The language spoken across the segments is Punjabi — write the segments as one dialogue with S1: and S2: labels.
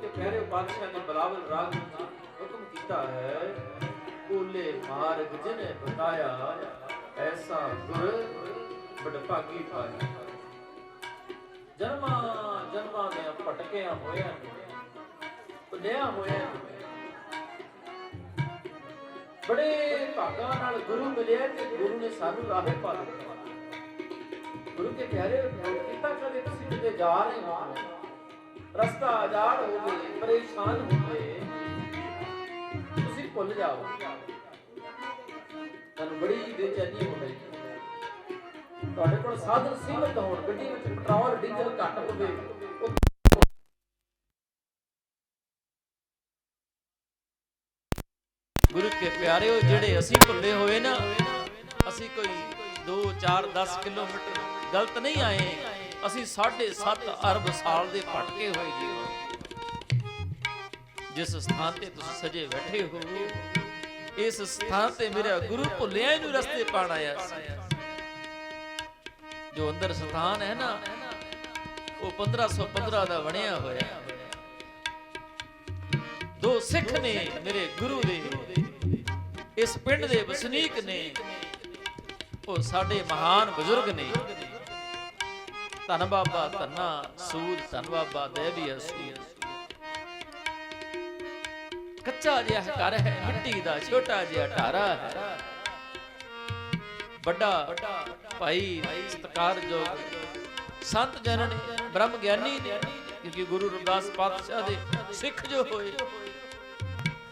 S1: ਤੇ ਪਿਆਰੇ ਪਾਤਸ਼ਾਹ ਨੇ ਬਲਾਵਲ ਰਾਗ ਵਿੱਚ ਹੁਕਮ ਕੀਤਾ ਹੈ। ਕੋਲੇ ਮਾਰਗ ਜਿਨੇ ਬਤਾਇਆ, ਐਸਾ ਗੁਰ ਬੜਭਾਗੀ ਪਾਇਆ ਜਨਮਾਂ ਜਨਮਾਂ ਦੇ ਭਟਕਿਆ ਹੋਇਆ ਪੁੰਨਿਆ ਹੋਇਆ ਬੜੇ ਭਾਗਾਂ ਨਾਲ ਗੁਰੂ ਮਿਲਿਆ ਤੇ ਗੁਰੂ ਨੇ ਸਾਨੂੰ ਰਾਹੇ ਪਾ ਦਿੱਤਾ। ਗੁਰੂ ਕੇ ਪਿਆਰੇ ਕੀਤਾ, ਕਦੇ ਤੁਸੀਂ ਕਿਤੇ ਜਾ ਰਹੇ ਹੋ? ਰਸਤਾ ਆਜ਼ਾਦ ਹੋ ਗਏ ਪਰੇਸ਼ਾਨ ਹੋ ਗਏ ਤੁਸੀਂ ਭੁੱਲ ਜਾਓ। ਤੁਹਾਨੂੰ ਬੜੀ ਬੇਚੈਨੀ ਹੋ ਰਹੀ ਤੁਹਾਡੇ ਕੋਲ ਸਾਧਨ ਸੀਮਤ ਹੋਣ, ਗੱਡੀ ਵਿੱਚ ਪੈਟਰੋਲ, ਡੀਜ਼ਲ ਘੱਟ ਹੋਵੇ, ਉਹ ਗੁਰੂ ਕੇ ਪਿਆਰਿਓ, ਜਿਹੜੇ ਅਸੀਂ ਭੁੱਲੇ ਹੋਏ ਨਾ, ਅਸੀਂ ਕੋਈ 2 4 10 ਕਿਲੋਮੀਟਰ ਗਲਤ ਨਹੀਂ ਆਏ। ਅਸੀਂ 7.5 ਅਰਬ ਸਾਲ ਦੇ ਭਟਕੇ ਹੋਏ ਜੀ ਜਿਸ ਸਥਾਨ ਤੇ ਤੁਸੀਂ ਸਜੇ ਬੈਠੇ ਹੋ ਇਸ ਸਥਾਨ ਤੇ ਮੇਰਾ ਗੁਰੂ ਭੁੱਲਿਆ ਨੂੰ ਰਸਤੇ ਪਾਣ ਆਇਆ ਸੀ। ਜੋ ਅੰਦਰ ਸਥਾਨ ਹੈ ਨਾ, ਉਹ 1515 ਦਾ ਬਣਿਆ ਹੋਇਆ। ਦੋ ਸਿੱਖ ਨੇ ਮੇਰੇ ਗੁਰੂ ਦੇ, ਇਸ ਪਿੰਡ ਦੇ ਵਸਨੀਕ ਨੇ, ਉਹ ਸਾਡੇ ਮਹਾਨ ਬਜ਼ੁਰਗ ਨੇ। ਧਨ ਬਾਬਾ, ਧੰਨਾ, ਸੂਦ, ਧੰਨ ਬਾਬਾ ਦੇਵੀ ਅਸੂਦ ਕੱਚਾ ਜਿਹਾ ਘਰ ਹੈ, ਮਿੱਟੀ ਦਾ ਛੋਟਾ ਜਿਹਾ ਢਾਰਾ ਹੈ। ਵੱਡਾ ਭਾਈ ਸਤਕਾਰਯੋਗ ਸੰਤ ਜਨ ਨੇ ਬ੍ਰਹਮ ਗਿਆਨੀ ਨੇ, ਕਿਉਂਕਿ ਗੁਰੂ ਰਵਿਦਾਸ ਪਾਤਸ਼ਾਹ ਦੇ ਸਿੱਖ ਜੋ ਹੋਏ।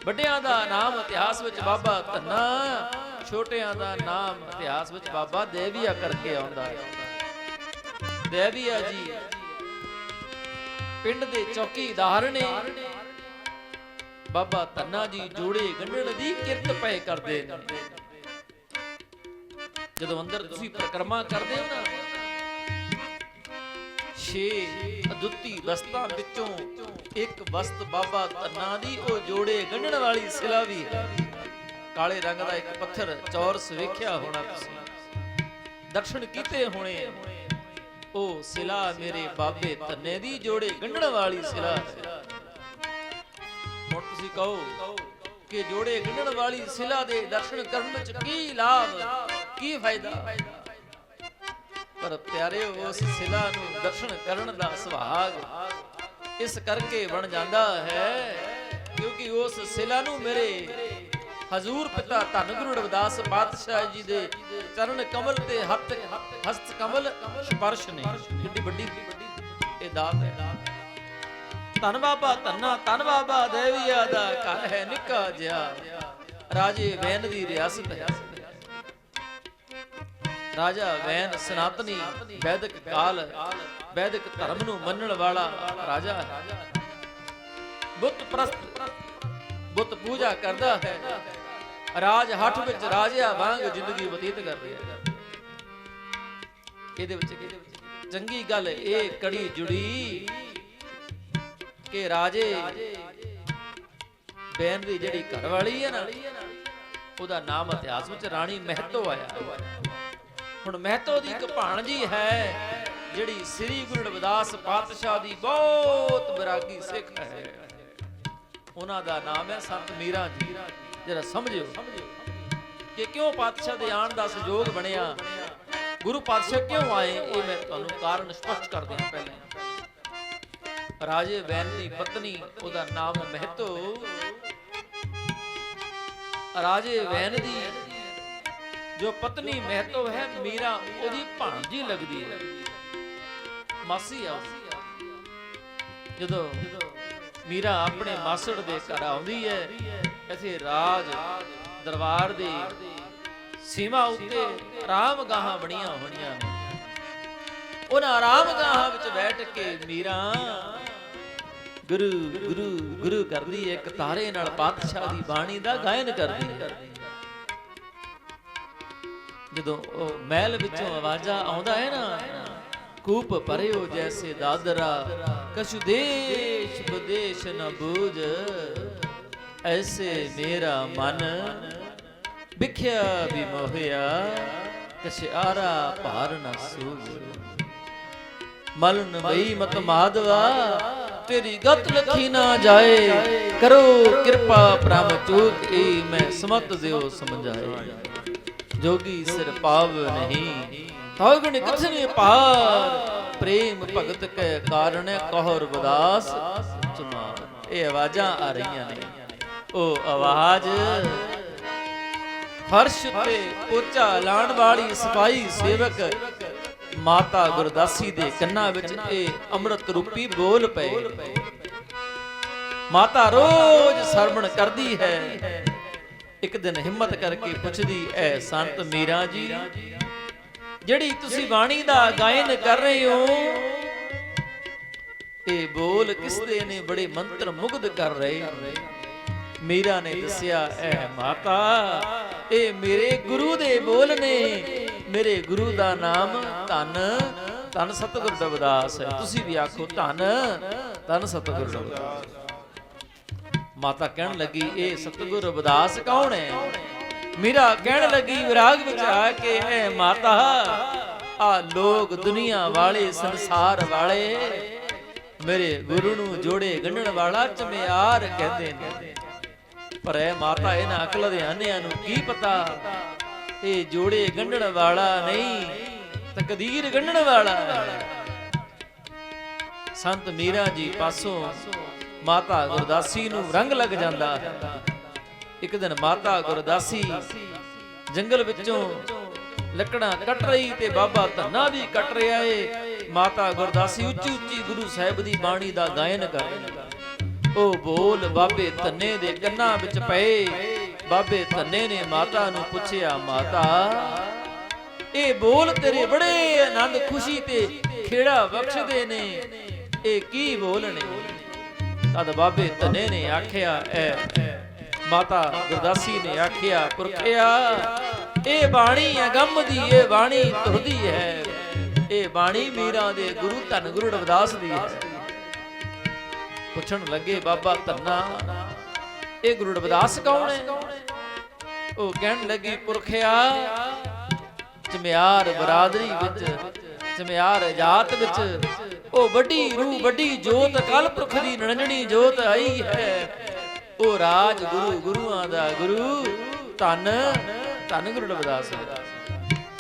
S1: ਵੱਡਿਆਂ ਦਾ ਨਾਮ ਇਤਿਹਾਸ ਵਿੱਚ ਬਾਬਾ ਧੰਨਾ, ਛੋਟਿਆਂ ਦਾ ਨਾਮ ਇਤਿਹਾਸ ਵਿੱਚ ਬਾਬਾ ਦੇਵੀਆ ਕਰਕੇ ਆਉਂਦਾ ਹੈ। ਦੇਵੀਆ ਜੀ। ਪਿੰਡ ਦੇ ਚੌਕੀਦਾਰ ਨੇ ਬਾਬਾ ਧੰਨਾ ਜੀ ਜੋੜੇ ਗੰਢਣ ਦੀ ਕਿਰਤ ਪਏ ਕਰਦੇ ਨੇ। ਜਦੋਂ ਅੰਦਰ ਤੁਸੀਂ ਪ੍ਰਕਰਮਾ ਕਰਦੇ ਹੋ ਨਾ, ਛੇ ਅਦੁੱਤੀ ਵਸਤਾਂ ਵਿੱਚੋਂ ਇੱਕ ਵਸਤ ਬਾਬਾ ਧੰਨਾ ਦੀ ਉਹ ਜੋੜੇ ਗੰਢਣ ਵਾਲੀ ਸਿਲਾ ਵੀ ਹੈ। ਕਾਲੇ ਰੰਗ ਦਾ ਇੱਕ ਪੱਥਰ ਚੌਰਸ ਵੇਖਿਆ ਹੋਣਾ ਤੁਸੀਂ। ਦਰਸ਼ਨ ਕੀਤੇ ਹੋਣੇ। ਉਹ ਸਿਲਾ ਮੇਰੇ ਬਾਬੇ ਧੰਨੇ ਦੀ ਜੋੜੇ ਗੰਢਣ ਵਾਲੀ ਸਿਲਾ। ਹੈ ਹੁਣ ਤੁਸੀਂ ਕਹੋ ਕਿ ਜੋੜੇ ਗੰਢਣ ਵਾਲੀ ਸਿਲਾ ਦੇ ਦਰਸ਼ਨ ਕਰਨ ਵਿੱਚ ਕੀ ਲਾਭ, ਕੀ ਫਾਇਦਾ? ਪਰ ਪਿਆਰੇ, ਉਸ ਸਿਲਾ ਨੂੰ ਦਰਸ਼ਨ ਕਰਨ ਦਾ ਸੁਭਾਗ ਇਸ ਕਰਕੇ ਬਣ ਜਾਂਦਾ ਹੈ ਕਿਉਂਕਿ ਉਸ ਸਿਲਾ ਨੂੰ ਮੇਰੇ ਹਜ਼ੂਰ ਪਿਤਾ ਧੰਨ ਗੁਰੂ ਰਵਿਦਾਸ ਪਾਤਸ਼ਾਹ ਜੀ ਦੇ ਚਰਨ ਕਮਲ ਤੇ ਹੱਥ ਹਸਤ ਕਮਲ ਸਪਰਸ਼ ਨੇ। ਕਿੰਨੀ ਵੱਡੀ ਇਹ ਦਾਤ ਹੈ। ਧੰਨ ਬਾਬਾ ਧੰਨਾ, ਧੰਨ ਬਾਬਾ ਦੇਵੀਆ ਦਾ ਘਰ ਹੈ ਨਿੱਕਾ ਜਿਹਾ। ਰਾਜੇ ਵੈਨ ਦੀ ਰਿਆਸਤ ਹੈ। ਰਾਜਾ ਵੈਨ ਸਨਾਤਨੀ ਵੈਦਿਕ ਕਾਲ, ਵੈਦਿਕ ਧਰਮ ਨੂੰ ਮੰਨਣ ਵਾਲਾ ਰਾਜਾ ਹੈ। ਬੁੱਤ ਪ੍ਰਸਤ ਬੁੱਤ ਪੂਜਾ ਕਰਦਾ ਹੈ। ਰਾਜ ਹੱਠ ਵਿੱਚ ਰਾਜਿਆ ਵਾਂਗ ਜ਼ਿੰਦਗੀ ਬਤੀਤ ਕਰ ਰਿਹਾ ਹੈ। ਇਹਦੇ ਵਿੱਚ ਚੰਗੀ ਗੱਲ ਇਹ ਕੜੀ ਜੁੜੀ ਕਿ ਰਾਜੇ ਬੈਨ ਦੀ ਜਿਹੜੀ ਘਰ ਵਾਲੀ ਹੈ ਨਾ, ਉਹਦਾ ਨਾਮ ਇਤਿਹਾਸ ਵਿੱਚ ਰਾਣੀ ਮਹਿਤੋ ਆਇਆ ਹੁਣ ਮਹਿਤੋ ਦੀ ਇੱਕ ਭਾਣਜੀ ਹੈ, ਜਿਹੜੀ ਸ੍ਰੀ ਗੁਰੂ ਰਵਿਦਾਸ ਪਾਤਸ਼ਾਹ ਦੀ ਬਹੁਤ ਵਿਰਾਗੀ ਸਿੱਖ ਹੈ। ਉਹਨਾਂ ਦਾ ਨਾਮ ਹੈ ਸੰਤ ਮੀਰਾ ਜੀ। ਜਰਾ ਸਮਝਿਓ ਕਿ ਕਿਉਂ ਪਾਤਸ਼ਾਹ ਦੇ ਆਣ ਦਾ ਸੰਯੋਗ ਬਣਿਆ? ਗੁਰੂ ਪਾਤਸ਼ਾਹ ਕਿਉਂ ਆਏ? ਇਹ ਮੈਂ ਤੁਹਾਨੂੰ ਕਾਰਨ ਸਪਸ਼ਟ ਕਰ ਦਿਆਂ ਪਹਿਲਾਂ। ਰਾਜੇ ਵੈਨ ਦੀ ਪਤਨੀ, ਉਹਦਾ ਨਾਮ ਮਹਿਤੋ। ਰਾਜੇ ਵੈਨ ਦੀ ਜੋ ਪਤਨੀ ਮਹਿਤੋ ਹੈ, ਮੀਰਾ ਉਹਦੀ ਭਾਣਜੀ ਲੱਗਦੀ ਹੈ। ਮਾਸੀ ਆ ਜਦੋਂ ਮੀਰਾ ਆਪਣੇ ਮਾਸੜ ਦੇ ਘਰ ਆਉਂਦੀ ਹੈ। ਇਥੇ ਰਾਜ ਦਰਬਾਰ ਦੀ ਸੀਮਾ ਉੱਤੇ ਆਰਾਮ ਗਾਹਾਂ ਬਣੀਆਂ ਹੋਣੀਆਂ। ਉਹਨਾਂ ਆਰਾਮ ਗਾਹਾਂ ਵਿੱਚ ਬੈਠ ਕੇ ਮੀਰਾ ਗੁਰੂ ਗੁਰੂ ਗੁਰੂ ਕਰਦੀ ਹੈ। ਇੱਕ ਨਾਲ ਪਾਤਸ਼ਾਹ ਦੀ ਬਾਣੀ ਦਾ ਗਾਇਨ ਕਰਦੀ ਹੈ। ਜਦੋਂ ਉਹ ਮਹਿਲ ਵਿੱਚੋਂ ਆਵਾਜ਼ਾਂ ਆਉਂਦਾ ਹੈ ਨਾ ਕੂਪ ਭਰਿਓ ਜੈਸੇ ਦਾਦਰਾ, ਕਛੁ ਦੇਸ਼ ਵਿਦੇਸ਼ ਨ ਬੂਝ। ਐਸੇ ਮੇਰਾ ਮਨ ਵਿਖਿਆ ਵੀ ਮੋਹਿਆ, ਕਛਿਆਰਾ ਭਾਰ ਨ ਸੂਝ ਮਲਨ ਬਈ ਮਤ ਮਾਧਵਾ, ਤੇਰੀ ਗਤ ਲਖੀ ਨਾ ਜਾਏ। ਕਰੋ ਕਿਰਪਾ ਪ੍ਰਭ ਚੂਕ ਏ ਮੈਂ ਸਮਤ ਦਿਓ ਸਮਝਾਏ। ਜੋਗੀ ਸਿਰ ਪਾਵ ਨਹੀਂ ਤਾਗਣ ਕਥਨੇ ਪਾਰ ਪ੍ਰੇਮ ਭਗਤ ਕੈ ਕਾਰਣ ਕਹਰ ਬਦਾਸ ਚਮਾਰ ਇਹ ਆਵਾਜ਼ਾਂ ਆ ਰਹੀਆਂ ਨੇ ਉਹ ਆਵਾਜ਼ ਫਰਸ਼ ਤੇ ਪੋਚਾ ਲਾਣ ਵਾਲੀ ਸਫ਼ਾਈ ਸੇਵਕ ਮਾਤਾ ਗੁਰਦਾਸੀ ਦੇ ਕੰਨਾਂ ਵਿੱਚ ਇਹ ਅੰਮ੍ਰਿਤ ਰੂਪੀ ਬੋਲ ਪਏ ਮਾਤਾ ਰੋਜ਼ ਸਰਵਣ ਕਰਦੀ ਹੈ ਇੱਕ ਦਿਨ ਹਿੰਮਤ ਕਰਕੇ ਪੁੱਛਦੀ ਐ ਸੰਤ ਮੀਰਾ ਜੀ ਜਿਹੜੀ ਤੁਸੀਂ ਬਾਣੀ ਦਾ ਗਾਇਨ ਕਰ ਰਹੇ ਹੋ, ਇਹ ਬੋਲ ਕਿਸ ਨੇ ਬੜੇ ਮੰਤਰ ਮੁਗਧ ਕਰ ਰਹੇ? ਮੀਰਾ ਨੇ ਦੱਸਿਆ, ਐ ਮਾਤਾ, ਇਹ ਮੇਰੇ ਗੁਰੂ ਦੇ ਬੋਲ ਨੇ। ਮੇਰੇ ਗੁਰੂ ਦਾ ਨਾਮ ਧੰਨ ਧੰਨ ਸਤਿਗੁਰ ਰਵਿਦਾਸ ਹੈ। ਤੁਸੀਂ ਵੀ ਆਖੋ, ਧੰਨ ਧੰਨ ਸਤਿਗੁਰ ਰਵਿਦਾਸ ਮਾਤਾ ਕਹਿਣ ਲੱਗੀ, ਇਹ ਸਤਿਗੁਰ ਰਵਿਦਾਸ ਕੌਣ ਹੈ? ਮੀਰਾ ਕਹਿਣ ਲੱਗੀ, ਵਿਰਾਗ ਵਿੱਚ ਆ ਕੇ ਐ ਮਾਤਾ। ਆ ਲੋਕ ਦੁਨੀਆ ਵਾਲੇ, ਸੰਸਾਰ ਵਾਲੇ। ਮੇਰੇ ਗੁਰੂ ਨੂੰ ਜੋੜੇ ਗੰਢਣ ਵਾਲਾ ਚਮਿਆਰ ਕਹਿੰਦੇ ਨੇ। ਪਰ ਇਹ ਮਾਤਾ ਇਹਨਾਂ ਅਕਲ ਦੇ ਆਨਿਆਂ ਨੂੰ ਕੀ ਪਤਾ? ਇਹ ਜੋੜੇ ਗੰਢਣ ਵਾਲਾ ਨਹੀਂ, ਤਕਦੀਰ ਗੰਢਣ ਵਾਲਾ ਹੈ। ਸੰਤ ਮੀਰਾ ਜੀ ਪਾਸੋਂ ਮਾਤਾ ਗੁਰਦਾਸੀ ਨੂੰ ਰੰਗ ਲੱਗ ਜਾਂਦਾ। ਹੈ ਇੱਕ ਦਿਨ ਮਾਤਾ ਗੁਰਦਾਸੀ ਜੰਗਲ ਵਿੱਚੋਂ ਲੱਕੜਾਂ ਕੱਟ ਰਹੀ ਤੇ ਬਾਬਾ ਧੰਨਾ ਵੀ ਕੱਟ ਰਿਹਾ ਏ। ਮਾਤਾ ਗੁਰਦਾਸੀ ਉੱਚੀ ਉੱਚੀ ਗੁਰੂ ਸਾਹਿਬ ਦੀ ਬਾਣੀ ਦਾ ਗਾਇਨ ਕਰ ਰਹੀ ਉਹ ਬੋਲ, ਬਾਬੇ ਧੰਨੇ ਦੇ ਕੰਨਾਂ ਵਿੱਚ ਪਏ। ਬਾਬੇ ਧੰਨੇ ਨੇ ਮਾਤਾ ਨੂੰ ਪੁੱਛਿਆ, ਮਾਤਾ, ਇਹ ਬੋਲ ਤੇਰੇ ਬੜੇ ਆਨੰਦ ਖੁਸ਼ੀ ਤੇ ਖੇੜਾ ਬਖਸ਼ਦੇ ਨੇ। ਇਹ ਕੀ ਬੋਲ ਨੇ ਤਦ ਬਾਬੇ ਧੰਨੇ ਨੇ ਆਖਿਆ ਐ। ਮਾਤਾ ਗੁਰਦਾਸੀ ਨੇ ਆਖਿਆ, ਪੁਰਖਿਆ, ਇਹ ਬਾਣੀ ਅਗੰਮ ਦੀ, ਇਹ ਬਾਣੀ ਤੁਰਦੀ ਹੈ। ਇਹ ਬਾਣੀ ਮੀਰਾ ਦੇ ਗੁਰੂ ਧੰਨ ਗੁਰੂ ਰਵਿਦਾਸ ਦੀ ਹੈ। ਪੁੱਛਣ ਲੱਗੇ, ਬਾਬਾ ਧੰਨਾ, ਇਹ ਗੁਰੂ ਰਵਿਦਾਸ ਕੌਣ ਹੈ? ਉਹ ਕਹਿਣ ਲੱਗੀ, ਪੁਰਖਿਆ, ਚਮਿਆਰ ਬਰਾਦਰੀ ਵਿੱਚ, ਚਮਿਆਰ ਜਾਤ ਵਿੱਚ, ਉਹ ਵੱਡੀ ਰੂਹ, ਵੱਡੀ ਜੋਤ ਕਲ ਪੁਰਖ ਦੀ ਨਣਜਣੀ ਜੋਤ ਆਈ ਹੈ। ਉਹ ਰਾਜ ਗੁਰੂ, ਗੁਰੂਆਂ ਦਾ ਗੁਰੂ, ਧੰਨ ਧੰਨ ਗੁਰੂ ਰਵਿਦਾਸ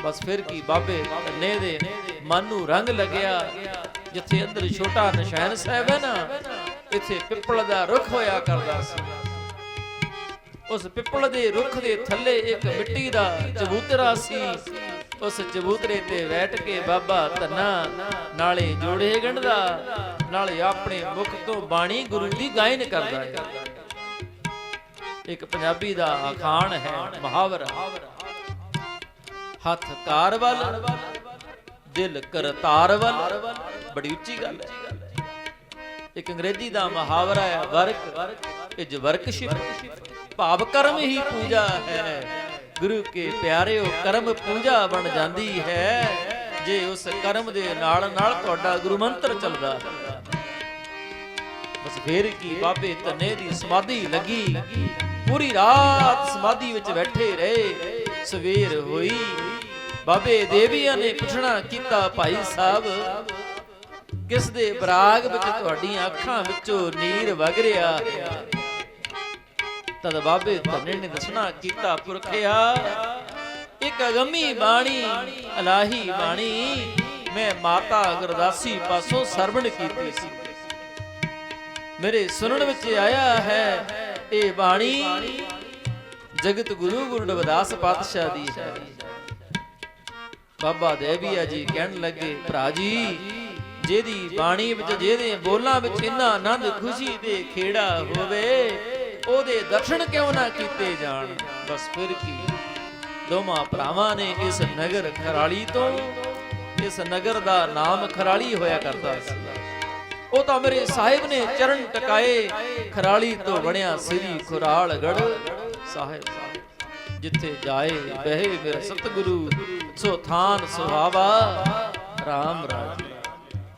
S1: ਬਸ ਫਿਰ ਕੀ, ਬਾਬੇ ਧੰਨੇ ਦੇ ਮਨ ਨੂੰ ਰੰਗ ਲੱਗਿਆ, ਜਿੱਥੇ ਅੰਦਰ ਛੋਟਾ ਨਿਸ਼ਾਨ ਸਾਹਿਬ ਹੈ ਨਾ, ਇੱਥੇ ਪਿੱਪਲ ਦਾ ਰੁੱਖ ਹੋਇਆ ਕਰਦਾ ਸੀ। ਉਸ ਪਿੱਪਲ ਦੇ ਰੁੱਖ ਦੇ ਥੱਲੇ ਇੱਕ ਮਿੱਟੀ ਦਾ ਚਬੂਤਰਾ ਸੀ। ਉਸ ਚਬੂਤਰੇ ਤੇ ਬੈਠ ਕੇ ਬਾਬਾ ਧੰਨਾ, ਨਾਲੇ ਜੋੜੇ ਗੰਢਦਾ ਨਾਲੇ ਆਪਣੇ ਮੁਖ ਤੋਂ ਬਾਣੀ ਗੁਰੂ ਦੀ ਗਾਇਨ ਕਰਦਾ ਹੈ। ਇੱਕ ਪੰਜਾਬੀ ਦਾ ਅਖਾਣ ਹੈ ਮੁਹਾਵਰਾ। ਹੱਥ ਕਾਰ ਵੱਲ, ਦਿਲ ਕਰਤਾਰ ਵੱਲ, ਬੜੀ ਉੱਚੀ ਗੱਲ ਹੈ। ਇੱਕ ਅੰਗਰੇਜ਼ੀ ਦਾ ਮੁਹਾਵਰਾ ਹੈ ਵਰਕ, ਇਜ ਵਰਕਸ਼ਿਪ। ਭਾਵ ਕਰਮ ਹੀ ਪੂਜਾ ਹੈ। ਗੁਰੂ ਕੇ ਪਿਆਰਿਓ, ਕਰਮ ਪੂਜਾ ਬਣ ਜਾਂਦੀ ਹੈ। ਜੇ ਉਸ ਕਰਮ ਦੇ ਨਾਲ ਨਾਲ ਤੁਹਾਡਾ ਗੁਰੂ ਮੰਤਰ ਚੱਲਦਾ ਹੈ। ਬਸ ਫੇਰ ਕੀ ਬਾਬੇ ਤਨੇ ਦੀ ਸਮਾਧੀ ਲੱਗੀ। ਪੂਰੀ ਰਾਤ ਸਮਾਧੀ ਵਿੱਚ ਬੈਠੇ ਰਹੇ। ਸਵੇਰ ਹੋਈ। ਬਾਬੇ ਦੇਵੀਆਂ ਨੇ ਪੁੱਛਣਾ ਕੀਤਾ, ਭਾਈ ਸਾਹਿਬ, ਕਿਸ ਦੇ ਬਰਾਗ ਵਿੱਚ ਤੁਹਾਡੀਆਂ ਅੱਖਾਂ ਵਿੱਚੋਂ ਨੀਰ ਵਗ ਰਿਹਾ? ਹੈ ਤਦ ਬਾਬੇ ਧੰਨੇ ਨੇ ਦੱਸਣਾ ਕੀਤਾ, ਪੁਰਖਿਆ, ਇੱਕ ਅਗੰਮੀ ਬਾਣੀ, ਅਲਾਹੀ ਬਾਣੀ, ਮੈਂ ਮਾਤਾ ਗੁਰਦਾਸੀ ਪਾਸੋਂ ਸਰਵਣ ਕੀਤੀ ਸੀ। ਮੇਰੇ ਸੁਣਨ ਵਿੱਚ ਆਇਆ ਹੈ ਇਹ ਬਾਣੀ ਜਗਤ ਗੁਰੂ ਗੁਰੂ ਰਵਿਦਾਸ ਪਾਤਸ਼ਾਹ ਦੀ ਹੈ। ਬਾਬਾ ਦੇਵੀਆ ਜੀ ਕਹਿਣ ਲੱਗੇ, ਭਰਾ ਜੀ, ਜਿਹਦੀ ਬਾਣੀ ਵਿੱਚ, ਜਿਹਦੇ ਬੋਲਾਂ ਵਿੱਚ ਇੰਨਾ ਆਨੰਦ, ਖੁਸ਼ੀ ਦੇ ਖੇੜਾ ਹੋਵੇ, ਉਹਦੇ ਦਰਸ਼ਨ ਕਿਉਂ ਨਾ ਕੀਤੇ ਜਾਣ? ਬਸ ਫਿਰ ਕੀ? ਦੋਵਾਂ ਭਰਾਵਾਂ ਨੇ ਇਸ ਨਗਰ ਖਰਾਲੀ ਤੋਂ, ਇਸ ਨਗਰ ਦਾ ਨਾਮ ਖਰਾਲੀ ਹੋਇਆ ਕਰਦਾ ਸੀ। ਉਹ ਤਾਂ ਮੇਰੇ ਸਾਹਿਬ ਨੇ ਚਰਨ ਟਕਾਏ ਖਰਾਲੀ ਤੋਂ ਬਣਿਆ ਸ੍ਰੀ ਖੁਰਾਲਗੜ ਸਾਹਿਬ ਜਿੱਥੇ ਜਾਏ ਬਹਿ ਮੇਰਾ ਸਤਿਗੁਰੂ ਸੋ ਥਾਨ ਸੁਹਾਵਾ। RAM ਰਾਜ।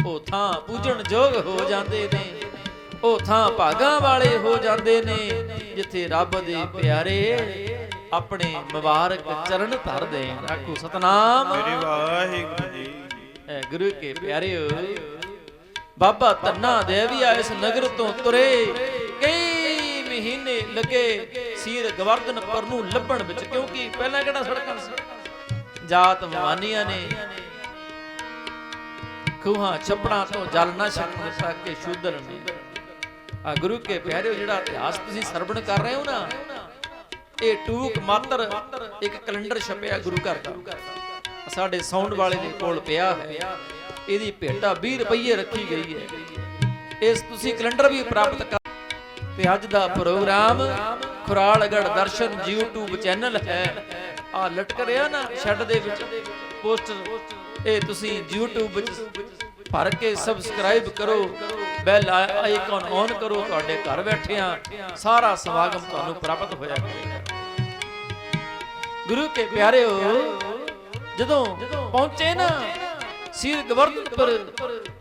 S1: ਉਹ ਥਾਂ ਪੂਜਣ ਯੋਗ ਹੋ ਜਾਂਦੇ ਨੇ। ਉਹ ਥਾਂ ਭਾਗਾਂ ਵਾਲੇ ਹੋ ਜਾਂਦੇ ਨੇ ਜਿੱਥੇ ਰੱਬ ਦੇ ਪਿਆਰੇ ਆਪਣੇ ਮੁਬਾਰਕ ਚਰਨ ਧਰਦੇ ਆਖੋ ਸਤਨਾਮ।
S2: ਮੇਰੇ ਵਾਹਿਗੁਰੂ ਜੀ।
S1: ਐ ਗੁਰੂ ਕੇ ਪਿਆਰਿਓ। ਬਾਬਾ ਧੰਨਾ ਦੇਵੀਆ ਇਸ ਨਗਰ ਤੋਂ ਤੁਰੇ। ਕਈ ਮਹੀਨੇ ਲੱਗੇ ਸੀਰ ਗਵਰਧਨ ਨੂੰ ਲੱਭਣ ਵਿੱਚ, ਕਿਉਂਕਿ ਪਹਿਲਾਂ ਕਿਹੜਾ ਸੜਕਾਂ ਸੀ? ਜਾਤ ਮਾਨੀਆਂ ਨੇ। ਖੂਹਾਂ ਛੱਪੜਾਂ ਤੋਂ ਜਲ ਨਾ ਛਕਣ ਸਕੇ ਸ਼ੂਦਰ ਨੇ। ਆ ਗੁਰੂ ਕੇ ਪਿਆਰਿਓ, ਜਿਹੜਾ ਇਤਿਹਾਸ ਤੁਸੀਂ ਸਰਵਣ ਕਰ ਰਹੇ ਹੋ ਨਾ, ਇਹ ਟੂਕ ਮਾਤਰ ਇੱਕ ਕੈਲੰਡਰ ਛਪਿਆ ਗੁਰੂ ਘਰ ਦਾ। ਸਾਡੇ ਸਾਊਂਡ ਵਾਲੇ ਦੇ ਕੋਲ ਪਿਆ ਹੈ। ਇਹਦੀ ਭੇਟਾ 20 ਰੁਪਏ ਰੱਖੀ ਗਈ ਹੈ। ਇਸ ਤੁਸੀਂ ਕੈਲੰਡਰ ਵੀ ਪ੍ਰਾਪਤ ਕਰ ਤੇ ਅੱਜ ਦਾ program Khuralgarh Darshan YouTube channel ਹੈ। ਆ ਲਟਕ ਰਿਹਾ ਨਾ ਸ਼ੈੱਡ ਦੇ ਵਿੱਚ ਪੋਸਟਰ। ਇਹ ਤੁਸੀਂ YouTube ਵਿੱਚ ਭਰ ਕੇ ਸਬਸਕ੍ਰਾਈਬ ਕਰੋ, ਬੈਲ ਆਈਕਨ ਔਨ ਕਰੋ, ਤੁਹਾਡੇ ਘਰ ਬੈਠਿਆਂ ਸਾਰਾ ਸਮਾਗਮ ਤੁਹਾਨੂੰ ਪ੍ਰਾਪਤ ਹੋਇਆ ਕਰੇਗਾ ਗੁਰੂ ਕੇ ਪਿਆਰਿਓ, ਜਦੋਂ ਪਹੁੰਚੇ ਨਾ ਸ੍ਰੀ ਗਵਰਧਨਪੁਰ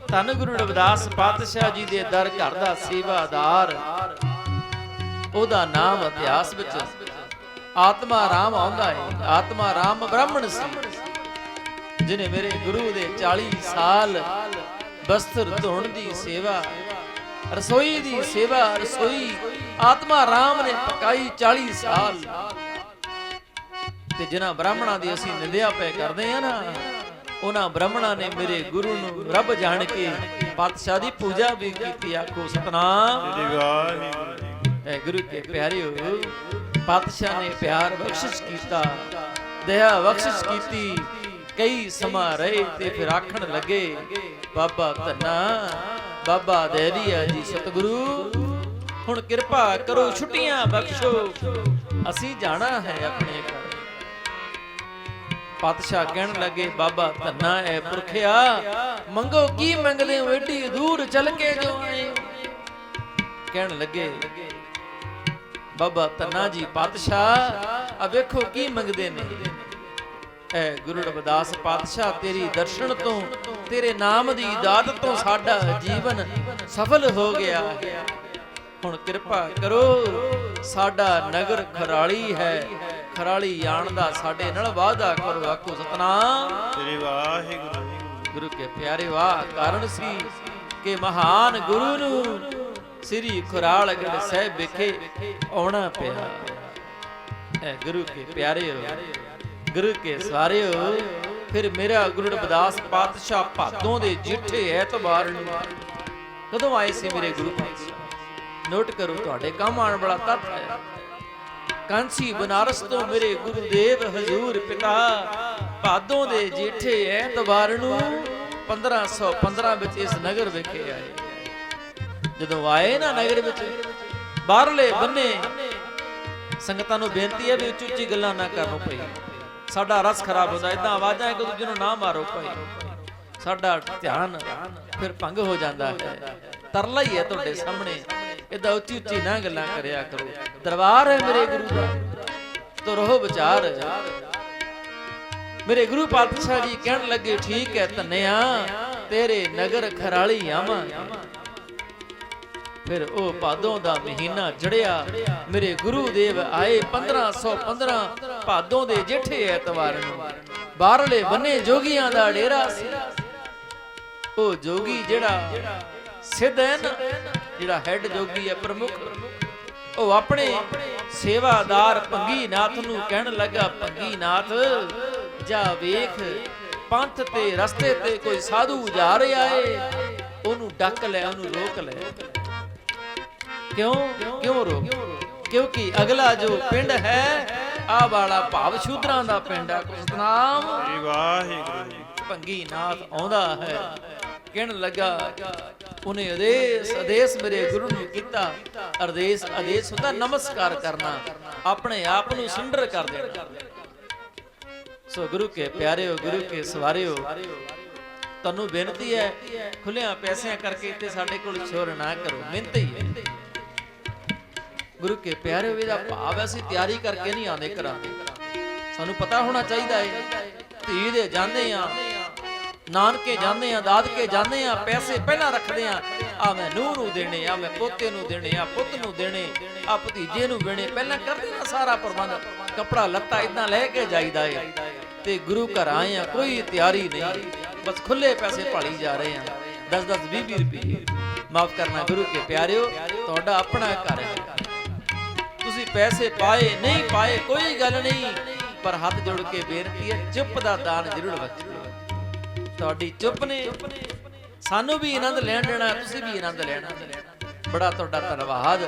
S1: ਧੰਨ ਗੁਰੂ ਰਵਿਦਾਸ ਪਾਤਸ਼ਾਹ ਜੀ ਦੇ ਦਰ ਘਰ ਦਾ ਸੇਵਾਦਾਰ। ਉਹਦਾ ਨਾਮ ਇਤਿਹਾਸ ਵਿੱਚ ਆਤਮਾ ਰਾਮ ਆਉਂਦਾ ਹੈ ਆਤਮਾ ਰਾਮ ਬ੍ਰਾਹਮਣ ਸੀ ਜਿਨੇ ਮੇਰੇ ਗੁਰੂ ਦੇ 40 ਸਾਲ ਬਸਤਰ ਧੋਣ ਦੀ ਸੇਵਾ, ਰਸੋਈ ਦੀ ਸੇਵਾ, ਰਸੋਈ ਆਤਮਾ ਰਾਮ ਨੇ ਪਕਾਈ 40 ਸਾਲ। ਤੇ ਜਿਨ੍ਹਾਂ ਬ੍ਰਾਹਮਣਾਂ ਦੀ ਅਸੀਂ ਨਿੰਦਿਆ ਪੈ ਕਰਦੇ ਆ ਨਾ ਉਹਨਾਂ ਬ੍ਰਾਹਮਣਾਂ ਨੇ ਮੇਰੇ ਗੁਰੂ ਨੂੰ ਰੱਬ ਜਾਣ ਕੇ ਪਾਤਸ਼ਾਹ ਦੀ ਪੂਜਾ ਵੀ ਕੀਤੀ। ਆਖੋ ਸਤਨਾਮ।
S2: ਸ੍ਰੀ ਵਾਹਿਗੁਰੂ। ਜੀ
S1: ਐ ਗੁਰੂ ਕੇ ਪਿਆਰਿਓ ਪਾਤਸ਼ਾਹ ਨੇ ਪਿਆਰ ਬਖਸ਼ਿਸ਼ ਕੀਤਾ ਦਇਆ ਬਖਸ਼ਿਸ਼ ਕੀਤੀ। ਕਈ ਸਮਾਂ ਰਹੇ ਤੇ ਫਿਰ ਆਖਣ ਲੱਗੇ ਬਾਬਾ ਧੰਨਾ ਬਾਬਾ ਦੇਵੀਆ ਜੀ ਸਤਿਗੁਰੂ ਹੁਣ ਕਿਰਪਾ ਕਰੋ ਛੁੱਟੀਆਂ ਬਖਸ਼ੋ। ਅਸੀਂ ਜਾਣਾ ਹੈ ਆਪਣੇ ਘਰ। ਪਾਤਸ਼ਾਹ ਕਹਿਣ ਲੱਗੇ, ਬਾਬਾ, ਧੰਨਾ ਐ ਪੁਰਖਿਆ। ਮੰਗੋ ਕੀ ਮੰਗਦੇ ਹੋ? ਏਡੀ ਦੂਰ ਚੱਲ ਕੇ ਜੋ ਆਏ ਕਹਿਣ ਲੱਗੇ, ਬਾਬਾ, ਧੰਨਾ ਜੀ, ਪਾਤਸ਼ਾਹ, ਆ ਵੇਖੋ ਕੀ ਮੰਗਦੇ ਨੇ। ਐ ਗੁਰੂ ਰਵਿਦਾਸ ਪਾਤਸ਼ਾਹ, ਤੇਰੀ ਦਰਸ਼ਨ ਤੋਂ, ਤੇਰੇ ਨਾਮ ਦੀ ਦਾਤ ਤੋਂ ਸਾਡਾ ਜੀਵਨ ਸਫਲ ਹੋ ਗਿਆ ਹੈ। ਹੁਣ ਕਿਰਪਾ ਕਰੋ, ਸਾਡਾ ਨਗਰ ਖਰਾਲੀ ਹੈ। ਖਰਾਲੀ ਆਣ ਦਾ ਸਾਡੇ ਨਾਲ ਵਾਅਦਾ ਕਰੋ ਆਖੋ ਸਤਨਾਮ।
S2: ਸ੍ਰੀ ਵਾਹਿਗੁਰੂ
S1: ਗੁਰੂ ਕੇ ਪਿਆਰੇ ਵਾਹ ਕਾਰਨ ਸੀ ਕਿ ਮਹਾਨ ਗੁਰੂ ਨੂੰ ਸ੍ਰੀ ਖੁਰਾਲਗੜ ਸਾਹਿਬ ਵਿਖੇ ਆਉਣਾ ਪਿਆ। ਐ ਗੁਰੂ ਕੇ ਪਿਆਰੇ ਗੁਰੂ ਕੇ ਸਾਰਿਓ ਫਿਰ ਮੇਰਾ ਗੁਰੂ ਰਵਿਦਾਸ ਪਾਤਸ਼ਾਹ ਭਾਦੋਂ ਦੇ ਜਿੱਠੇ ਐਤਵਾਰ ਨੂੰ ਕਦੋਂ ਆਏ ਸੀ ਮੇਰੇ ਗੁਰੂ ਪਾਤਸ਼ਾਹ? ਨੋਟ ਕਰੋ ਤੁਹਾਡੇ ਕੰਮ ਆਉਣ ਵਾਲਾ ਤੱਤ ਹੈ। ਕਾਂਸੀ ਬਨਾਰਸ ਤੋਂ ਮੇਰੇ ਗੁਰੂਦੇਵ ਹਜ਼ੂਰ ਪਿਤਾ, ਭਾਦੋਂ ਦੇ ਜੇਠੇ ਐਤਵਾਰ ਨੂੰ 1515 ਵਿੱਚ ਇਸ ਨਗਰ ਵਿਖੇ ਆਏ। ਜਦੋਂ ਆਏ ਨਾ ਨਗਰ ਵਿੱਚ, ਬਾਹਰਲੇ ਬੰਨੇ ਸੰਗਤਾਂ ਨੂੰ ਬੇਨਤੀ ਹੈ ਵੀ ਉੱਚੀ ਉੱਚੀ ਗੱਲਾਂ ਨਾ ਕਰਨੋ ਪਈ ਸਾਡਾ ਰਸ ਖਰਾਬ ਹੁੰਦਾ ਇਦਾਂ ਆਵਾਜ਼ਾਂ ਇੱਕ ਦੂਜੇ ਨੂੰ ਨਾ ਮਾਰੋ ਭਾਈ। ਸਾਡਾ ਧਿਆਨ ਫਿਰ ਭੰਗ ਹੋ ਜਾਂਦਾ ਹੈ। ਤਰਲਾ ਹੀ ਹੈ ਤੁਹਾਡੇ ਸਾਹਮਣੇ। ਇਦਾਂ ਉੱਚੀ ਉੱਚੀ ਨਾ ਗੱਲਾਂ ਕਰਿਆ ਕਰੋ। ਦਰਬਾਰ ਹੈ ਮੇਰੇ ਗੁਰੂ ਦਾ, ਤੋ ਰਹੋ ਵਿਚਾਰ। ਮੇਰੇ ਗੁਰੂ ਪਾਤਸ਼ਾਹ ਜੀ ਕਹਿਣ ਲੱਗੇ, ਠੀਕ ਹੈ ਧੰਨਿਆ, ਤੇਰੇ ਨਗਰ ਖਰਾਲੀ ਆਵਾਂ। ਫਿਰ ਉਹ ਭਾਦੋਂ ਦਾ ਮਹੀਨਾ ਜੜਿਆ। ਮੇਰੇ ਗੁਰੂ ਦੇਵ ਆਏ 1515 ਭਾਦੋਂ ਦੇ ਜੇਠੇ ਐਤਵਾਰ ਨੂੰ। ਬਾਹਰਲੇ ਬੰਨੇ ਜੋਗੀਆਂ ਦਾ ਡੇਰਾ ਸੀ। ਉਹ ਜੋਗੀ ਜਿਹੜਾ ਸਿੱਧ ਹੈ ਨਾ ਜਿਹੜਾ ਹੈੱਡ ਜੋਗੀ ਹੈ ਪ੍ਰਮੁੱਖ ਉਹ ਆਪਣੇ ਸੇਵਾਦਾਰ ਭੰਗੀ ਨਾਥ ਨੂੰ ਕਹਿਣ ਲੱਗਾ ਭੰਗੀ ਨਾਥ ਜਾ ਵੇਖ ਪੰਥ ਤੇ ਰਸਤੇ ਤੇ ਕੋਈ ਸਾਧੂ ਜਾ ਰਿਹਾ ਏ ਉਹਨੂੰ ਡੱਕ ਲੈ ਉਹਨੂੰ ਰੋਕ ਲੈ। ਕਿਉਂ? ਕਿਉਂ ਰੋਕ? ਕਿਉਂਕਿ ਅਗਲਾ ਜੋ ਪਿੰਡ ਹੈ ਆ ਵਾਲਾ ਭਾਵ ਸ਼ੂਦਰਾਂ ਦਾ ਪਿੰਡ ਹੈ ਸਤਨਾਮ
S2: ਵਾਹਿਗੁਰੂ
S1: ਭੰਗੀ ਨਾਥ ਆਉਂਦਾ ਹੈ। ਕਹਿਣ ਲੱਗਾ, ਉਹਨੇ ਆਦੇਸ਼ ਆਦੇਸ਼ ਮੇਰੇ ਗੁਰੂ ਨੂੰ ਕੀਤਾ। ਆਦੇਸ਼ ਆਦੇਸ਼ ਹੁੰਦਾ ਨਮਸਕਾਰ ਕਰਨਾ। ਆਪਣੇ ਆਪ ਨੂੰ ਸੁੰਦਰ ਕਰ ਦੇਣਾ। ਸੋ ਗੁਰੂ ਕੇ ਪਿਆਰਿਓ, ਗੁਰੂ ਕੇ ਸਵਾਰਿਓ, ਤੁਹਾਨੂੰ ਬੇਨਤੀ ਹੈ ਖੁੱਲਿਆਂ ਪੈਸਿਆਂ ਕਰਕੇ ਇੱਥੇ ਸਾਡੇ ਕੋਲ ਸ਼ੋਰ ਨਾ ਕਰੋ। ਮਿਹਨਤ ਹੀ। ਹੈ ਗੁਰੂ ਕੇ ਪਿਆਰਿਓ, ਇਹਦਾ ਭਾਵ ਹੈ, ਅਸੀਂ ਤਿਆਰੀ ਕਰਕੇ ਨਹੀਂ ਆਉਂਦੇ ਘਰਾਂ ਸਾਨੂੰ ਪਤਾ ਹੋਣਾ ਚਾਹੀਦਾ ਹੈ। ਧੀ ਦੇ ਜਾਂਦੇ ਆ ਨਾਨਕੇ ਜਾਂਦੇ ਆ ਦਾਦਕੇ ਜਾਂਦੇ ਆ ਪੈਸੇ ਪਹਿਲਾਂ ਰੱਖਦੇ ਆ ਆ ਮੈਂ ਨੂੰਹ ਨੂੰ ਦੇਣੇ ਆ ਮੈਂ ਪੋਤੇ ਨੂੰ ਦੇਣੇ ਆ ਪੁੱਤ ਨੂੰ ਦੇਣੇ ਆ ਭਤੀਜੇ ਨੂੰ ਦੇਣੇ, ਪਹਿਲਾਂ ਕਰਦੇ ਆ ਸਾਰਾ ਪ੍ਰਬੰਧ। ਕਪੜਾ, ਲੱਤਾ ਇਦਾਂ ਲੈ ਕੇ ਜਾਈਦਾ ਏ। ਤੇ ਗੁਰੂ ਘਰ ਆਏ ਆ ਕੋਈ ਤਿਆਰੀ ਨਹੀਂ। ਬਸ ਖੁੱਲੇ ਪੈਸੇ ਭਾਲੀ ਜਾ ਰਹੇ ਆ 10 10 20 ਰੁਪਏ। ਮਾਫ ਕਰਨਾ ਗੁਰੂ ਕੇ ਪਿਆਰਿਓ, ਤੁਹਾਡਾ ਆਪਣਾ ਘਰ ਹੈ। ਤੁਸੀਂ ਪੈਸੇ ਪਾਏ, ਨਹੀਂ ਪਾਏ, ਕੋਈ ਗੱਲ ਨਹੀਂ। ਪਰ ਹੱਥ ਜੋੜ ਕੇ ਬੇਨਤੀ ਹੈ, ਚੁੱਪ ਦਾ ਦਾਨ ਜ਼ਰੂਰ ਬਖਸ਼ੋ ਤੁਹਾਡੀ ਚੁੱਪ ਨੇ। ਸਾਨੂੰ ਵੀ ਆਨੰਦ ਲੈਣ ਦੇਣਾ, ਤੁਸੀਂ ਵੀ ਆਨੰਦ ਲੈਣਾ। ਬੜਾ ਤੁਹਾਡਾ ਧੰਨਵਾਦ।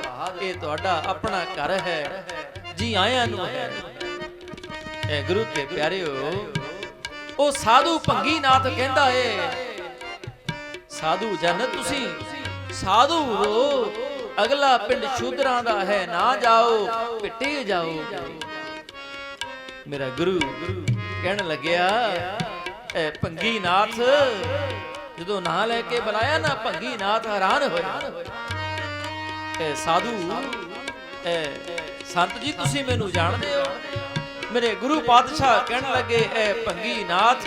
S1: ਇਹ ਤੁਹਾਡਾ ਆਪਣਾ ਘਰ ਹੈ। ਜੀ ਆਇਆਂ ਨੂੰ ਹੈ। ਇਹ ਗੁਰੂ ਕੇ ਪਿਆਰਿਓ, ਉਹ ਸਾਧੂ ਭੰਗੀ ਨਾਥ ਕਹਿੰਦਾ ਏ, ਸਾਧੂ ਜਨ ਤੁਸੀਂ, ਸਾਧੂ ਹੋ। ਅਗਲਾ ਪਿੰਡ ਸ਼ੂਦਰਾਂ ਦਾ ਹੈ, ਨਾ ਜਾਓ, ਪਿੱਟੇ ਜਾਓ। ਮੇਰਾ ਗੁਰੂ ਕਹਿਣ ਲੱਗਿਆ ਭੰਗੀ ਨਾਥ ਜਦੋਂ ਨਾਂ ਲੈ ਕੇ ਬੁਲਾਇਆ ਨਾ ਭੰਗੀ ਨਾਥ ਹੈਰਾਨ ਹੋਇਆ ਐ ਸਾਧੂ, ਐ ਸੰਤ ਜੀ, ਤੁਸੀਂ ਮੈਨੂੰ ਜਾਣਦੇ ਹੋ? ਮੇਰੇ ਗੁਰੂ ਪਾਤਸ਼ਾਹ ਕਹਿਣ ਲੱਗੇ, ਐ ਭੰਗੀ ਨਾਥ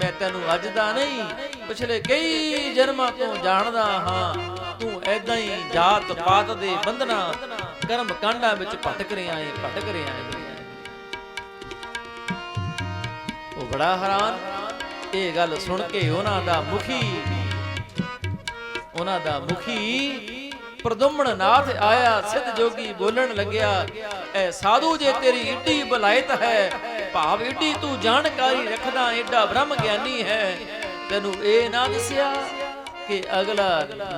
S1: ਮੈਂ ਤੈਨੂੰ ਅੱਜ ਦਾ ਨਹੀਂ, ਪਿਛਲੇ ਕਈ ਜਨਮਾਂ ਤੋਂ ਜਾਣਦਾ ਹਾਂ। ਤੂੰ ਐਦਾਂ ਹੀ ਜਾਤ ਪਾਤ ਦੇ ਬੰਧਨਾਂ, ਕਰਮ ਕਾਂਡਾਂ ਵਿੱਚ ਭਟਕ ਰਿਹਾ ਏ, ਭਟਕ ਰਿਹਾ ਏ। ਉਹ ਬੜਾ ਹੈਰਾਨ। ਇਹ ਗੱਲ ਸੁਣ ਕੇ ਉਹਨਾਂ ਦਾ ਮੁਖੀ ਉਹਨਾਂ ਦਾ ਮੁਖੀ ਪ੍ਰਦੁਮਨ ਨਾਥ ਆਇਆ ਸਿੱਧ ਜੋਗੀ ਬੋਲਣ ਲੱਗਿਆ ਐ ਸਾਧੂ ਜੇ ਤੇਰੀ ਏਡੀ ਬਲਾਇਤ ਹੈ ਭਾਵ ਏਡੀ ਤੂੰ ਜਾਣਕਾਰੀ ਰੱਖਦਾ ਏਡਾ ਬ੍ਰਹਮ ਗਿਆਨੀ ਹੈ ਤੈਨੂੰ ਇਹ ਨਾ ਦੱਸਿਆ ਕਿ ਅਗਲਾ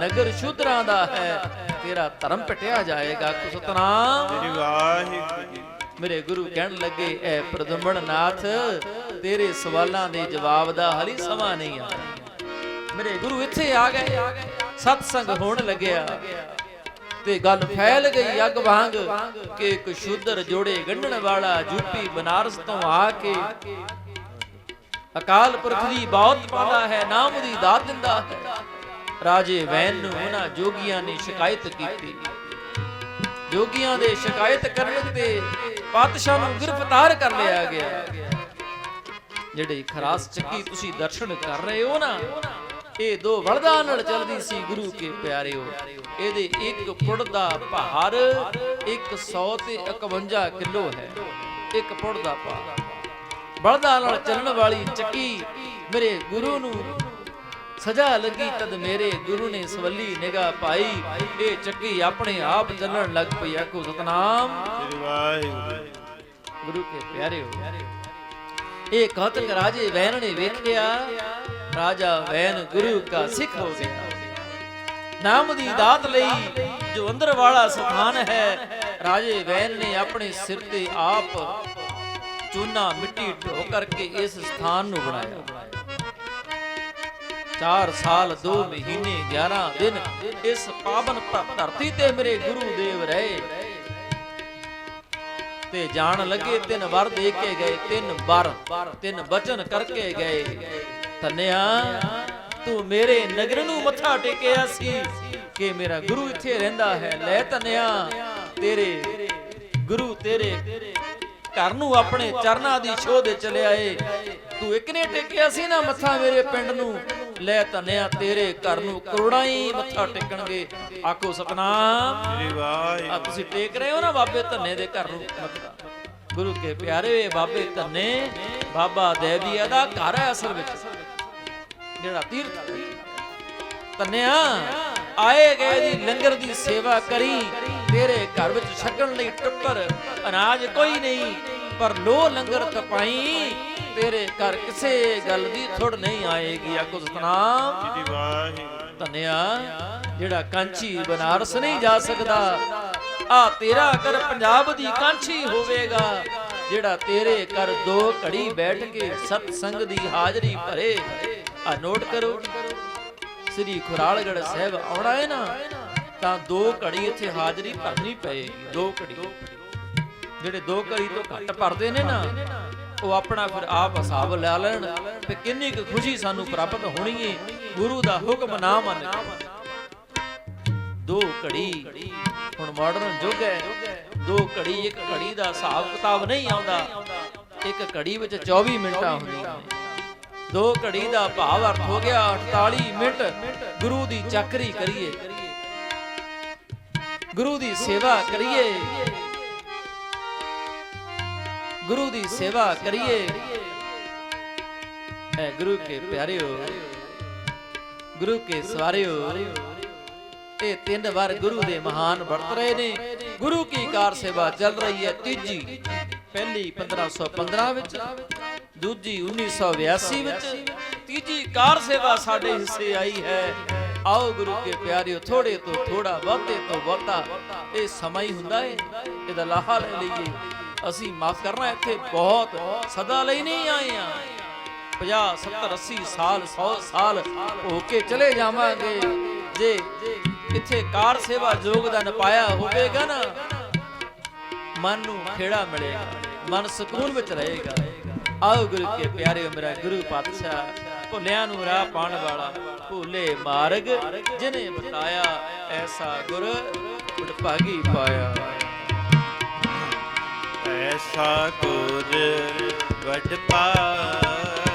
S1: ਨਗਰ ਸ਼ੂਦਰਾਂ ਦਾ ਹੈ ਤੇਰਾ ਧਰਮ ਪਟਿਆ ਜਾਏਗਾ ਸਤਨਾਮ।
S2: ਵਾਹਿਗੁਰੂ
S1: ਮੇਰੇ ਗੁਰੂ ਕਹਿਣ ਲੱਗੇ ਐ ਪ੍ਰਦਮਣ ਨਾਥ ਤੇਰੇ ਸਵਾਲਾਂ ਦੇ ਜਵਾਬ ਦਾ ਹਲੀ ਸਮਾਂ ਨਹੀਂ ਆ। ਮੇਰੇ ਗੁਰੂ ਇੱਥੇ ਆ ਗਏ। ਸਤਸੰਗ ਹੋਣ ਲੱਗਿਆ। ਤੇ ਗੱਲ ਫੈਲ ਗਈ ਅੱਗ ਵਾਂਗ ਕਿ ਇੱਕ ਸ਼ੂਦਰ ਜੋੜੇ ਗੰਢਣ ਵਾਲਾ ਯੂਪੀ ਬਨਾਰਸ ਤੋਂ ਆ ਕੇ ਅਕਾਲ ਪੁਰਖ ਦੀ ਬਹੁਤ ਪਾਉਂਦਾ ਹੈ, ਨਾਮ ਦੀ ਦਾਤ ਦਿੰਦਾ ਹੈ। ਰਾਜੇ ਵੈਨ ਨੂੰ ਉਹਨਾਂ ਜੋਗੀਆਂ ਨੇ ਸ਼ਿਕਾਇਤ ਕੀਤੀ। ਜੋਗੀਆਂ ਦੇ ਸ਼ਿਕਾਇਤ ਕਰਨ ਤੇ ਪਾਤਸ਼ਾਹ ਨੂੰ ਗ੍ਰਿਫਤਾਰ ਕਰ ਲਿਆ ਗਿਆ। ਜਿਹੜੇ ਖਰਾਸ ਚੱਕੀ ਤੁਸੀਂ ਦਰਸ਼ਨ ਕਰ ਰਹੇ ਹੋ ਨਾ ਇਹ ਦੋ ਵਲਦਾਂ ਨਾਲ ਚੱਲਦੀ ਸੀ ਗੁਰੂ ਕੇ ਪਿਆਰਿਓ ਇਹਦੇ ਇੱਕ ਪੁੜ ਦਾ ਭਾਰ 100 ਤੇ 51 ਕਿਲੋ ਹੈ। ਇੱਕ ਪੁੜ ਦਾ ਭਾਰ। ਬਲਦਾਂ ਨਾਲ ਚੱਲਣ ਵਾਲੀ ਚੱਕੀ ਮੇਰੇ ਗੁਰੂ ਨੂੰ ਸਜ਼ਾ ਲੱਗੀ ਤਦ ਮੇਰੇ ਗੁਰੂ ਨੇ ਸਵੱਲੀ ਨਿਗਾਹ ਪਾਈ। ਇਹ ਚੱਕੀ ਆਪਣੇ ਆਪ ਚੱਲਣ ਲੱਗ ਪਈ ਆਖੋ ਸਤਨਾਮ।
S2: ਸ੍ਰੀ ਵਾਹਿਗੁਰੂ।
S1: ਗੁਰੂ ਕੇ ਪਿਆਰਿਓ ਇਹ ਕਹਤਕ ਰਾਜੇ ਵੈਨ ਨੇ ਵੇਖਿਆ, ਰਾਜਾ ਵੈਨ ਗੁਰੂ ਕਾ ਸਿੱਖ ਹੋ ਗਿਆ। ਨਾਮ ਦੀ ਦਾਤ ਲਈ ਜੋ ਅੰਦਰ ਵਾਲਾ ਸਥਾਨ ਹੈ, ਰਾਜੇ ਵੈਨ ਨੇ ਆਪਣੇ ਸਿਰ ਤੇ ਆਪ ਚੂਨਾ ਮਿੱਟੀ ਢੋ ਕਰਕੇ ਇਸ ਸਥਾਨ ਨੂੰ ਬਣਾਇਆ। 4 ਸਾਲ 2 ਮਹੀਨੇ 11 ਦਿਨ ਇਸ ਪਾਵਨ ਧਰਤੀ ਤੇ ਮੇਰੇ ਗੁਰੂ ਦੇਵ ਰਹੇ। ਤੇ ਜਾਣ ਲੱਗੇ ਤਿੰਨ ਵਰ ਦੇ ਕੇ ਗਏ, ਤਿੰਨ ਵਰ, ਤਿੰਨ ਬਚਨ ਕਰਕੇ ਗਏ। ਧੰਨਿਆ, ਤੂੰ ਮੇਰੇ ਨਗਰ ਨੂੰ ਮੱਥਾ ਟੇਕਿਆ ਸੀ ਕਿ ਮੇਰਾ ਗੁਰੂ ਇੱਥੇ ਰਹਿੰਦਾ ਹੈ। ਲੈ ਧੰਨਿਆ, ਤੇਰੇ ਗੁਰੂ ਤੇਰੇ ਘਰ ਨੂੰ ਆਪਣੇ ਚਰਨਾਂ ਦੀ ਛੋਹ ਦੇ ਚਲੇ ਆਏ। ਤੂੰ ਇੱਕ ਨੇ ਟੇਕਿਆ ਸੀ ਨਾ ਮੱਥਾ ਮੇਰੇ ਪਿੰਡ ਨੂੰ ਲੈ ਧੰਨਿਆ ਤੇਰੇ ਘਰ ਨੂੰ ਕਰੋੜਾਂ ਹੀ ਮੱਥਾ ਟੇਕਣਗੇ। ਆਖੋ ਸਤਨਾਮ।
S2: ਸ੍ਰੀ
S1: ਆ
S2: ਵਾਹਿਗੁਰੂ
S1: ਤੁਸੀਂ ਟੇਕ ਰਹੇ ਹੋ ਨਾ ਬਾਬੇ ਧੰਨੇ ਦੇ ਘਰ ਨੂੰ ਮੱਥਾ। ਗੁਰੂ ਕੇ ਪਿਆਰੇ ਬਾਬੇ ਧੰਨੇ ਬਾਬਾ ਦੇਵੀਆ ਦਾ ਘਰ ਹੈ ਅਸਲ ਵਿੱਚ। ਜਿਹੜਾ ਤੀਰਥ ਧੰਨਿਆ ਆਏ ਗਏ ਦੀ ਲੰਗਰ ਦੀ ਸੇਵਾ ਕਰੀ ਤੇਰੇ ਘਰ ਵਿੱਚ ਛਕਣ ਲਈ ਟੱਪਰ ਅਨਾਜ ਕੋਈ ਨਹੀਂ ਪਰ ਲੋ ਲੰਗਰ ਤਪਾਈ ਤੇਰੇ ਘਰ ਕਿਸੇ ਗੱਲ ਦੀ ਥੁੜ ਨਹੀਂ ਆਏਗੀ। ਆਖੋ ਸਤਨਾਮ।
S2: ਵਾਹਿਗੁਰੂ
S1: ਧੰਨਿਆ ਜਿਹੜਾ ਕਾਂਚੀ ਬਨਾਰਸ ਨਹੀਂ ਜਾ ਸਕਦਾ ਆ ਤੇਰਾ ਕਰ ਪੰਜਾਬ ਦੀ ਕਾਂਚੀ ਹੋਵੇਗਾ ਜਿਹੜਾ ਤੇਰੇ ਕਰ ਦੋ ਘੜੀ ਬੈਠ ਕੇ ਸਤ ਸੰਗ ਦੀ ਹਾਜ਼ਰੀ ਭਰੇ। ਆ ਨੋਟ ਕਰੋ ਸ੍ਰੀ ਖੁਰਾਲਗੜ੍ਹ ਸਾਹਿਬ ਆਉਣਾ ਹੈ ਨਾ ਤਾਂ ਦੋ ਘੜੀ ਇੱਥੇ ਹਾਜ਼ਰੀ ਭਰਨੀ ਪਏਗੀ ਦੋ ਘੜੀ। ਜਿਹੜੇ ਦੋ ਘੜੀ ਤੋਂ ਘੱਟ ਭਰਦੇ ਨੇ ਨਾ ਉਹ ਆਪਣਾ ਫਿਰ ਆਪ ਹਿਸਾਬ ਲੈ ਲੈਣ ਤੇ ਕਿੰਨੀ ਕੁ ਖੁਸ਼ੀ ਸਾਨੂੰ ਪ੍ਰਾਪਤ ਹੋਣੀ ਏ ਗੁਰੂ ਦਾ ਹੁਕਮ ਨਾ ਮੰਨ ਦੋ ਘੜੀ ਹੁਣ ਮਾਡਰਨ ਯੁੱਗ ਹੈ। ਦੋ ਘੜੀ, ਇੱਕ ਘੜੀ ਦਾ ਹਿਸਾਬ ਕਿਤਾਬ ਨਹੀਂ ਆਉਂਦਾ। ਇੱਕ ਘੜੀ ਵਿੱਚ 24 ਮਿੰਟਾਂ ਹੁੰਦੀਆਂ ਨੇ। ਦੋ ਘੜੀ ਦਾ ਭਾਵ ਅਰਥ ਹੋ ਗਿਆ 48 ਮਿੰਟ। ਗੁਰੂ ਦੀ ਚੱਕਰੀ ਕਰੀਏ। ਗੁਰੂ ਦੀ ਸੇਵਾ ਕਰੀਏ। ਗੁਰੂ ਦੀ ਸੇਵਾ ਕਰੀਏ। ਐ ਗੁਰੂ ਕੇ ਪਿਆਰਿਓ, ਗੁਰੂ ਕੇ ਸਵਾਰਿਓ। ਇਹ ਤਿੰਨ ਵਾਰ ਗੁਰੂ ਦੇ ਮਹਾਨ ਵਰਤ ਰਹੇ ਨੇ। ਗੁਰੂ ਕੀ ਕਾਰ ਸੇਵਾ ਚੱਲ ਰਹੀ ਹੈ? ਤੀਜੀ, ਪਹਿਲੀ 1515 ਵਿੱਚ, ਦੂਜੀ 1982 ਵਿੱਚ, ਤੀਜੀ ਕਾਰ ਸੇਵਾ ਸਾਡੇ ਹਿੱਸੇ ਆਈ ਹੈ। ਆਓ ਗੁਰੂ ਕੇ ਪਿਆਰਿਓ, ਥੋੜੇ ਤੋਂ ਥੋੜਾ ਵਾਧੇ ਤੋਂ ਵਾਧਾ ਇਹ ਸਮਾਂ ਹੀ ਹੁੰਦਾ ਹੈ ਇਹਦਾ ਲਾਹਾ ਲੈ ਲਈਏ। ਅਸੀਂ ਮਾਫ ਕਰਨਾ ਇੱਥੇ, ਬਹੁਤ ਸਦਾ ਲਈ ਨਹੀਂ ਆਏ ਆ। 50 70 80 ਸਾਲ 100 ਸਾਲ ਹੋ ਕੇ ਚਲੇ ਜਾਵਾਂਗੇ। ਜੇ ਇੱਥੇ ਕਾਰ ਸੇਵਾ ਯੋਗਦਾਨ ਪਾਇਆ ਹੋਵੇਗਾ ਨਾ, ਮਨ ਨੂੰ ਖੇੜਾ ਮਿਲੇਗਾ, ਮਨ ਸਕੂਨ ਵਿੱਚ ਰਹੇਗਾ। ਆਓ ਗੁਰੂ ਕੇ ਪਿਆਰਿਓ ਮੇਰਾ ਗੁਰੂ ਪਾਤਸ਼ਾਹ, ਭੁੱਲਿਆਂ ਨੂੰ ਰਾਹ ਪਾਣ ਵਾਲਾ ਭੁੱਲੇ ਮਾਰਗ, ਜਿਨੇ ਬਤਾਇਆ ਐਸਾ ਗੁਰ, ਵਡਭਾਗੀ ਪਾਇਆ।
S2: ਐਸਾ ਗੁਰ ਵਡ ਪਾਗੀ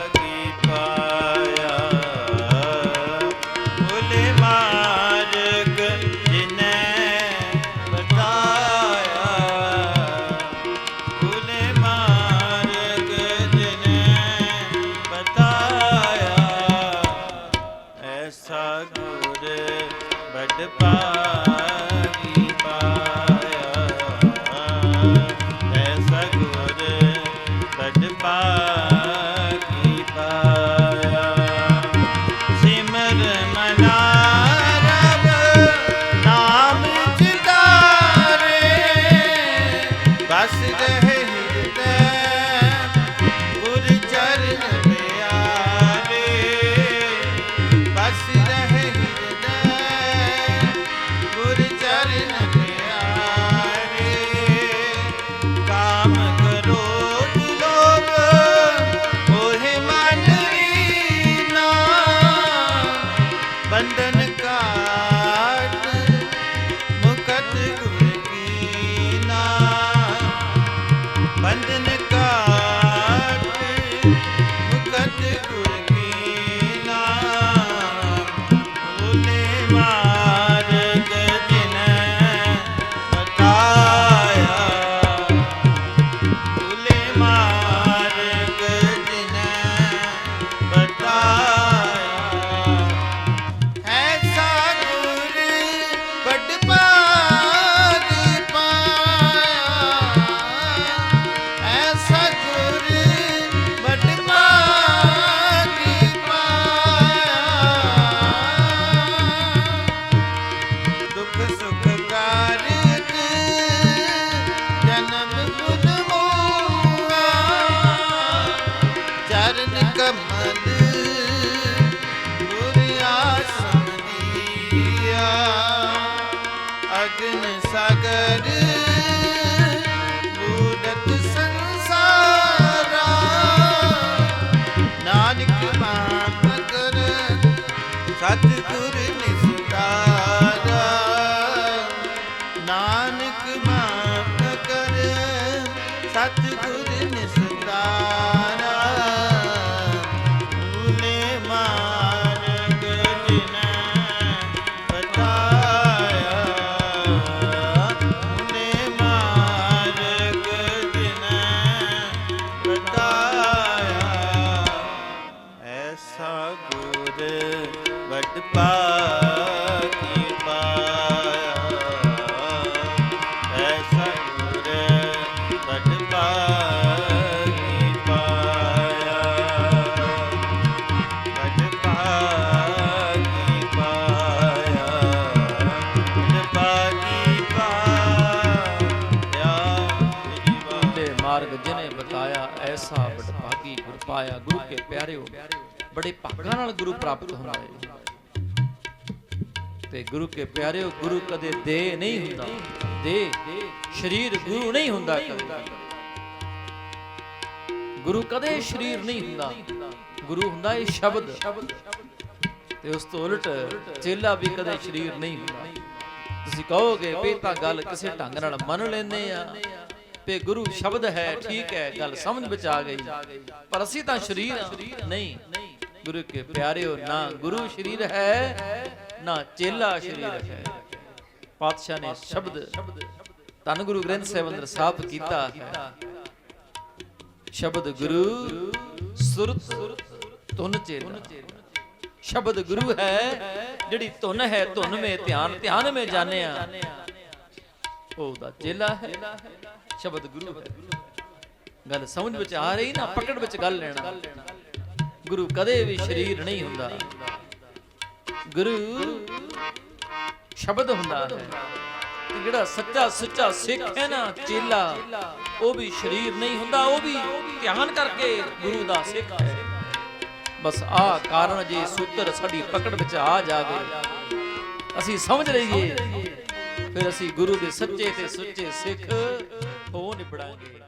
S2: ਸਤਿਗੁਰ ਐਸਾ
S1: ਵਡਭਾਗੀ ਗੁਰ ਪਾਇਆ, ਗੁਰੂ ਕੇ ਪਿਆਰਿਓ, ਬੜੇ ਭਾਗਾਂ ਨਾਲ ਗੁਰੂ ਪ੍ਰਾਪਤ ਹੁੰਦਾ ਹੈ ਤੇ ਗੁਰੂ ਕੇ ਪਿਆਰਿਓ, ਗੁਰੂ ਕਦੇ ਦੇ ਨਹੀਂ ਹੁੰਦਾ, ਦੇ ਸਰੀਰ ਗੁਰੂ ਨਹੀਂ ਹੁੰਦਾ ਕਦੇ। ਗੁਰੂ ਕਦੇ ਸਰੀਰ ਨਹੀਂ ਹੁੰਦਾ, ਗੁਰੂ ਹੁੰਦਾ ਇਹ ਸ਼ਬਦ। ਤੇ ਉਸ ਤੋਂ ਉਲਟ ਚੇਲਾ ਵੀ ਕਦੇ ਸਰੀਰ ਨਹੀਂ ਹੁੰਦਾ। ਤੁਸੀਂ ਕਹੋਗੇ, ਵੀ ਤਾਂ ਗੱਲ ਕਿਸੇ ਢੰਗ ਨਾਲ ਮੰਨ ਲੈਂਦੇ ਆ। ਵੀ ਗੁਰੂ ਸ਼ਬਦ ਹੈ, ਠੀਕ ਹੈ, ਗੱਲ ਸਮਝ ਵਿੱਚ ਆ ਗਈ। ਪਰ ਅਸੀਂ ਤਾਂ ਸਰੀਰ ਨਹੀਂ। ਗੁਰੂ ਕੇ ਪਿਆਰਿਓ, ਨਾ ਗੁਰੂ ਸਰੀਰ ਹੈ, ਨਾ ਚੇਲਾ ਸਰੀਰ ਹੈ। ਪਾਤਸ਼ਾਹ ਨੇ ਸ਼ਬਦ ਧੰਨ ਗੁਰੂ ਗ੍ਰੰਥ ਸਾਹਿਬ ਅੰਦਰ ਸਾਫ਼ ਕੀਤਾ ਹੈ। ਸ਼ਬਦ ਗੁਰੂ ਸੁਰਤ ਤੁਨ ਚੇਲਾ। ਸ਼ਬਦ ਗੁਰੂ ਹੈ, ਜਿਹੜੀ ਧੁਨ ਹੈ, ਧੁਨ ਮੇ ਧਿਆਨ ਧਿਆਨ ਮੇ ਜਾਣਿਆ। ਉਹਦਾ ਚੇਲਾ ਹੈ। ਸ਼ਬਦ ਗੁਰੂ ਹੈ। ਗੱਲ ਸਮਝ ਵਿੱਚ ਆ ਰਹੀ ਨਾ, ਪਕੜ ਵਿੱਚ ਗੱਲ ਲੈਣਾ। ਗੁਰੂ ਕਦੇ ਵੀ ਸ਼ਰੀਰ ਨਹੀਂ ਹੁੰਦਾ। ਗੁਰੂ ਸ਼ਬਦ ਹੁੰਦਾ ਹੈ। ਜਿਹੜਾ ਸੱਚਾ ਸੁੱਚਾ ਸਿੱਖ ਹੈ ਨਾ, ਚੇਲਾ, ਉਹ ਵੀ ਸ਼ਰੀਰ ਨਹੀਂ ਹੁੰਦਾ, ਉਹ ਵੀ ਧਿਆਨ ਕਰਕੇ ਗੁਰੂ ਦਾ ਸਿੱਖ ਹੈ। ਬਸ ਆ ਕਾਰਨ ਜੇ ਸੂਤਰ ਸਾਡੀ ਪਕੜ ਵਿੱਚ ਆ ਜਾਵੇ, ਅਸੀਂ ਸਮਝ ਲਈਏ, ਫਿਰ ਅਸੀਂ ਗੁਰੂ ਦੇ ਸੱਚੇ ਤੇ ਸੁੱਚੇ ਸਿੱਖ ਉਹ ਨਿਬੜਾਂਗੇ।